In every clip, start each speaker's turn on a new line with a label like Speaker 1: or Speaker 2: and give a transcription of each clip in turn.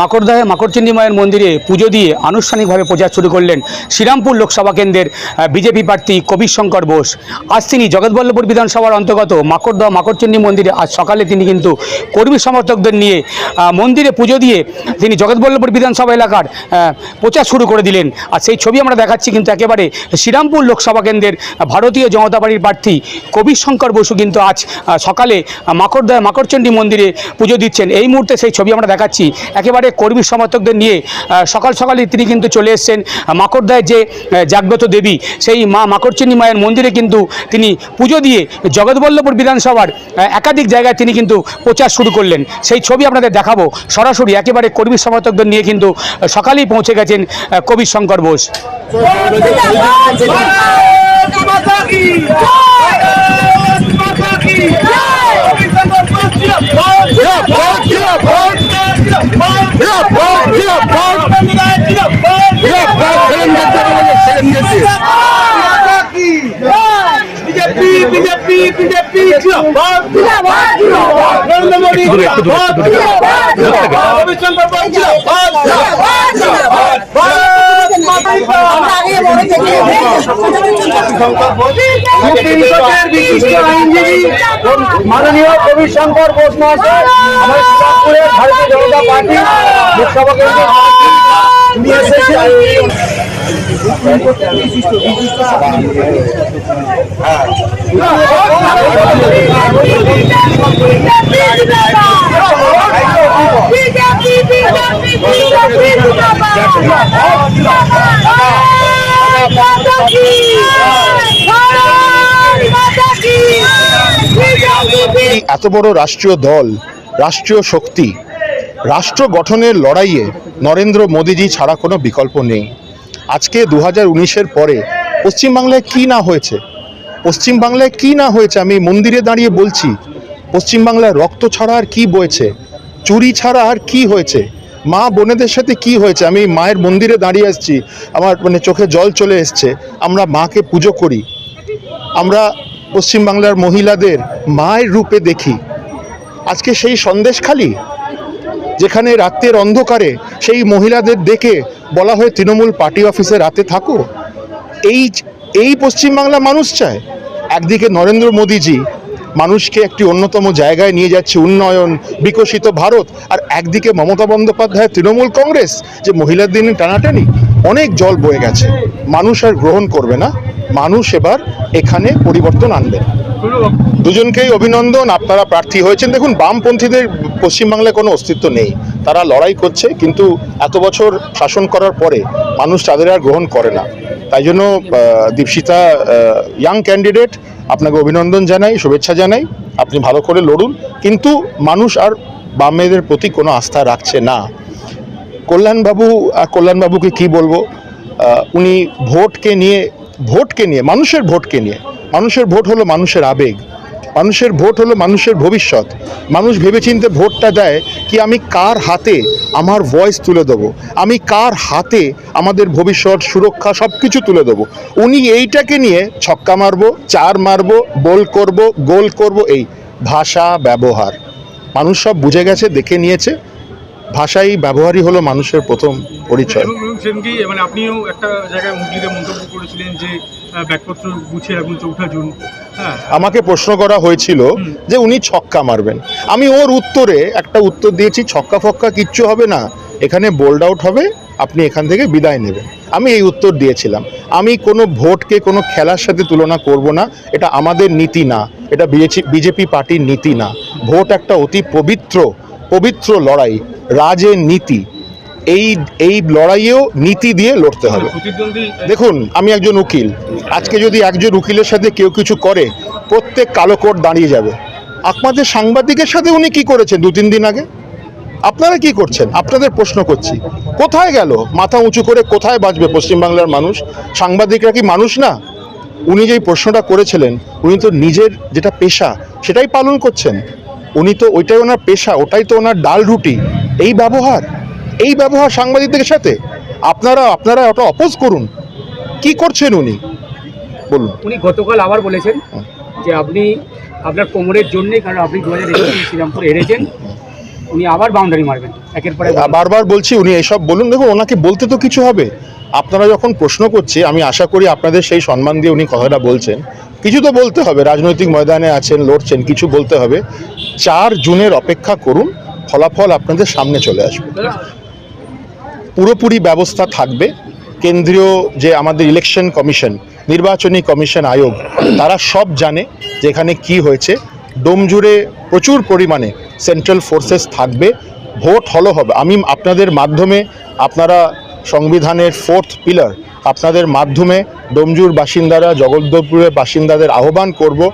Speaker 1: মাকড়দহে মাকড়চণ্ডী মায়ের মন্দিরে পুজো দিয়ে আনুষ্ঠানিকভাবে প্রচার শুরু করলেন শ্রীরামপুর লোকসভা কেন্দ্রের বিজেপি প্রার্থী কবির শঙ্কর বোস। আজ তিনি জগৎবল্লভপুর বিধানসভার অন্তর্গত মাকড়দহ মাকড়চণ্ডী মন্দিরে আজ সকালে তিনি কিন্তু কর্মী সমর্থকদের নিয়ে মন্দিরে পুজো দিয়ে তিনি জগৎবল্লভপুর বিধানসভা এলাকার প্রচার শুরু করে দিলেন। আর সেই ছবি আমরা দেখাচ্ছি কিন্তু একেবারে শ্রীরামপুর লোকসভা কেন্দ্রের ভারতীয় জনতা পার্টির প্রার্থী কবির শঙ্কর বসু কিন্তু আজ সকালে মাকড়দহ মাকড়চণ্ডী মন্দিরে পুজো দিচ্ছেন। এই মুহূর্তে সেই ছবি আমরা দেখাচ্ছি। একেবারে কর্মী সমর্থকদের নিয়ে সকাল সকালে তিনি কিন্তু চলে এসেছেন মাকড়দহের যে জাগ্রত দেবী সেই মা মাকড়চণ্ডী মায়ের মন্দিরে কিন্তু তিনি পুজো দিয়ে জগৎবল্লভপুর বিধানসভার একাধিক জায়গায় তিনি কিন্তু প্রচার শুরু করলেন সেই ছবি আপনাদের দেখাবো সরাসরি একেবারে কর্মী সমর্থকদের নিয়ে কিন্তু সকালেই পৌঁছে গেছেন কবির শঙ্কর বোস
Speaker 2: জিন্দাবাদ জিন্দাবাদ
Speaker 3: মাতা কি মাতা কি জিন্দাবাদ জিন্দাবাদ জিন্দাবাদ জিন্দাবাদ মাতা কি বিজেপি বিজেপি বিজেপি জিন্দাবাদ
Speaker 2: জিন্দাবাদ জিন্দাবাদ
Speaker 3: নরেন্দ্র মোদী জিন্দাবাদ
Speaker 2: জিন্দাবাদ জিন্দাবাদ
Speaker 3: রবিচন্দ্র বসু জিন্দাবাদ
Speaker 2: জিন্দাবাদ জিন্দাবাদ
Speaker 3: ভারত মাতা কি
Speaker 2: আমরা আগে বলে থেকে
Speaker 3: তিনশোটির বিশিষ্ট আইনজীবী মাননীয় কবি শঙ্কর বোস মহাশয় আমাদের ভারতীয় জনতা পার্টি লোকসভা কেন্দ্রের নিয়ে এসেছেন
Speaker 2: বিজেপি বিজেপি বিজেপি জিন্দাবাদ ভারত মাতা কি ভারত মাতা কি বিজেপি
Speaker 4: এত বড় রাষ্ট্রীয় দল, রাষ্ট্রীয় শক্তি, রাষ্ট্র গঠনের লড়াইয়ে নরেন্দ্র মোদীজি ছাড়া কোনো বিকল্প নেই। আজকে দু হাজার উনিশের পরে পশ্চিমবাংলায় কি না হয়েছে? পশ্চিমবাংলায় কি না হয়েছে? আমি মন্দিরে দাঁড়িয়ে বলছি, পশ্চিমবাংলায় রক্ত ছাড়া আর কি বয়েছে? চুরি ছাড়া আর কি হয়েছে? মা বোনেদের সাথে কি হয়েছে? আমি মায়ের মন্দিরে দাঁড়িয়ে আসছি, আমার মানে চোখে জল চলে এসছে, আমরা মাকে পুজো করি। আমরা পশ্চিমবাংলার মহিলাদের মায়ের রূপে দেখি। আজকে সেই সন্দেশ খালি, যেখানে রাতের অন্ধকারে সেই মহিলাদের দেখে বলা হয়, তৃণমূল পার্টি অফিসে রাতে থাকো। এই এই পশ্চিমবাংলা মানুষ চায়। একদিকে নরেন্দ্র মোদীজি মানুষকে একটি অন্যতম জায়গায় নিয়ে যাচ্ছে উন্নয়ন, বিকশিত ভারত, আর একদিকে মমতা বন্দ্যোপাধ্যায়, তৃণমূল কংগ্রেস, যে মহিলার দিনে টানাটানি, অনেক জল বয়ে গেছে। মানুষ আর গ্রহণ করবে না। মানুষ এবার এখানে পরিবর্তন আনবে। দুজনকেই অভিনন্দন, আপনারা প্রার্থী হয়েছেন। দেখুন, বামপন্থীদের পশ্চিমবাংলায় কোনো অস্তিত্ব নেই। তারা লড়াই করছে, কিন্তু এত বছর শাসন করার পরে মানুষ তাদের আর গ্রহণ করে না। তাই জন্য দীপশিতা ইয়াং ক্যান্ডিডেট আপনাকে অভিনন্দন জানাই, শুভেচ্ছা জানাই। আপনি ভালো করে লড়ুন। কিন্তু মানুষ আর বামেদের প্রতি কোনো আস্থা রাখছে না। কল্যাণবাবু কল্যাণবাবুকে কি বলব? উনি ভোটকে নিয়ে ভোটকে নিয়ে, মানুষের ভোটকে নিয়ে মানুষের ভোট হলো মানুষের আবেগ। মানুষের ভোট হলো মানুষের ভবিষ্যৎ। মানুষ ভেবেচিন্তে ভোটটা দেয় কি আমি কার হাতে আমার ভয়েস তুলে দেবো? আমি কার হাতে আমাদের ভবিষ্যৎ, সুরক্ষা সব কিছু তুলে দেবো? উনি এইটাকে নিয়ে ছক্কা মারবো, চার মারবো বল করব, গোল করব, এই ভাষা, ব্যবহার। মানুষ সব বুঝে গেছে, দেখে নিয়েছে। ভাষাই ব্যবহারই হলো মানুষের প্রথম পরিচয়।
Speaker 5: মানে আপনিও একটা জায়গায় হুগলিতে মন্তব্য করেছিলেন যে ব্যাগপত্র গুছিয়ে রাখুন চৌঠা জুন হ্যাঁ।
Speaker 4: আমাকে প্রশ্ন করা হয়েছিল যে উনি ছক্কা মারবেন। আমি ওর উত্তরে একটা উত্তর দিয়েছি ছক্কা ফক্কা কিচ্ছু হবে না। এখানে বোল্ড আউট হবে আপনি এখান থেকে বিদায় নেবেন। আমি এই উত্তর দিয়েছিলাম। আমি কোনো ভোটকে কোনো খেলার সাথে তুলনা করব না। এটা আমাদের নীতি না। এটা বিজেপি পার্টির নীতি না। ভোট একটা অতি পবিত্র পবিত্র লড়াই, রাজের নীতি। এই এই লড়াইয়েও নীতি দিয়ে লড়তে হবে। দেখুন, আমি একজন উকিল। আজকে যদি একজন উকিলের সাথে কেউ কিছু করে, প্রত্যেক কালো কোট দাঁড়িয়ে যাবে। আপনাদের সাংবাদিকের সাথে উনি কি করেছেন দু, তিন দিন আগে? আপনারা কি করছেন? আপনাদের প্রশ্ন করছি। কোথায় গেল? মাথা উঁচু করে কোথায় বাঁচবে পশ্চিমবাংলার মানুষ? সাংবাদিকরা কি মানুষ না? উনি যেই প্রশ্নটা করেছিলেন, উনি তো নিজের যেটা পেশা, সেটাই পালন করছেন। উনি তো ওইটাই ওনার পেশা ওটাই তো ওনার ডাল রুটি। এই ব্যবহার এই ব্যবহার সাংবাদিকদের সাথে? আপনারা আপনারা ওটা অপোজ করুন। কি করছেন উনি? বলুন।
Speaker 1: উনি গতকাল আবার বলেছেন যে আপনি আপনার কোমরের জন্যই কারণ আপনি দু হাজার শ্রীরামপুর হেরেছেন উনি আবার বাউন্ডারি মারবেন। একের পরে
Speaker 4: বারবার বলছি উনি এসব বলুন। দেখুন ওনাকে বলতে তো কিছু হবে। আপনারা যখন প্রশ্ন করছে আমি আশা করি আপনাদের সেই সম্মান দিয়ে উনি কথাটা বলছেন। কিছু তো বলতে হবে, রাজনৈতিক ময়দানে আছেন, লড়ছেন, কিছু বলতে হবে। চার জুনের অপেক্ষা করুন, ফলাফল আপনাদের সামনে চলে আসবে। পুরোপুরি ব্যবস্থা থাকবে। কেন্দ্রীয় যে আমাদের ইলেকশন কমিশন নির্বাচনী কমিশন আয়োগ, তারা সব জানে যে এখানে কি হয়েছে। ডোমজুড়ে প্রচুর পরিমাণে সেন্ট্রাল ফোর্সেস থাকবে। ভোট হলো হবে। আমি আপনাদের মাধ্যমে আপনারা সংবিধানের ফোর্থ পিলার। আপনাদের মাধ্যমে ডোমজুর বাসিন্দারা জগদ্দপুরের বাসিন্দাদের আহ্বান করব,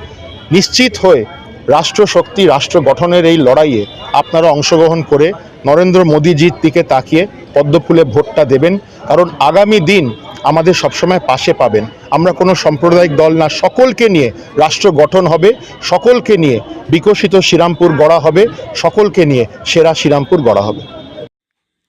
Speaker 4: নিশ্চিত হয়ে রাষ্ট্রশক্তি, রাষ্ট্র গঠনের এই লড়াইয়ে আপনারা অংশগ্রহণ করে নরেন্দ্র মোদীজির দিকে তাকিয়ে পদ্মফুলে ভোটটা দেবেন। কারণ আগামী দিন আমাদের সবসময় পাশে পাবেন। আমরা কোনো সাম্প্রদায়িক দল না, সকলকে নিয়ে রাষ্ট্র গঠন হবে, সকলকে নিয়ে বিকশিত শ্রীরামপুর গড়া হবে, সকলকে নিয়ে সেরা শ্রীরামপুর গড়া হবে।